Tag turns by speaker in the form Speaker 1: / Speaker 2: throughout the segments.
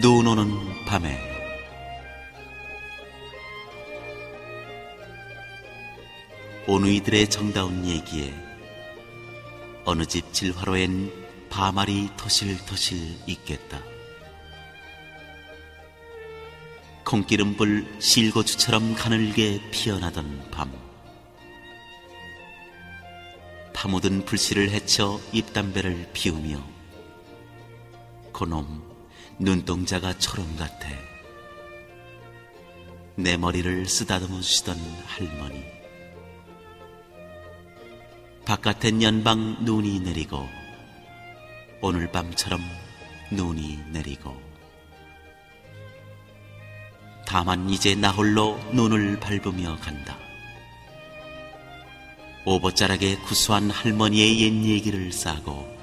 Speaker 1: 눈 오는 밤에 오누이들의 정다운 얘기에 어느 집 질화로엔 밤알이 토실토실 있겠다. 콩기름불 실고추처럼 가늘게 피어나던 밤. 파묻은 불씨를 헤쳐 입담배를 피우며 그놈 눈동자가 초롱 같아. 내 머리를 쓰다듬어 주시던 할머니. 바깥엔 연방 눈이 내리고 오늘 밤처럼 눈이 내리고. 다만 이제 나 홀로 눈을 밟으며 간다. 오버자락에 구수한 할머니의 옛 얘기를 싸고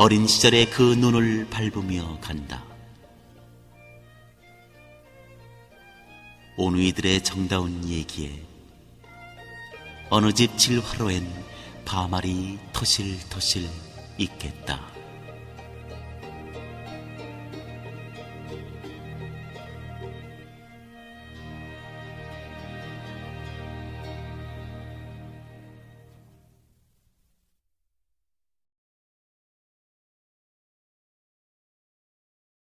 Speaker 1: 어린 시절의 그 눈을 밟으며 간다. 오누이들의 정다운 얘기에 어느 집 질화로엔 밤알이 토실토실 있겠다.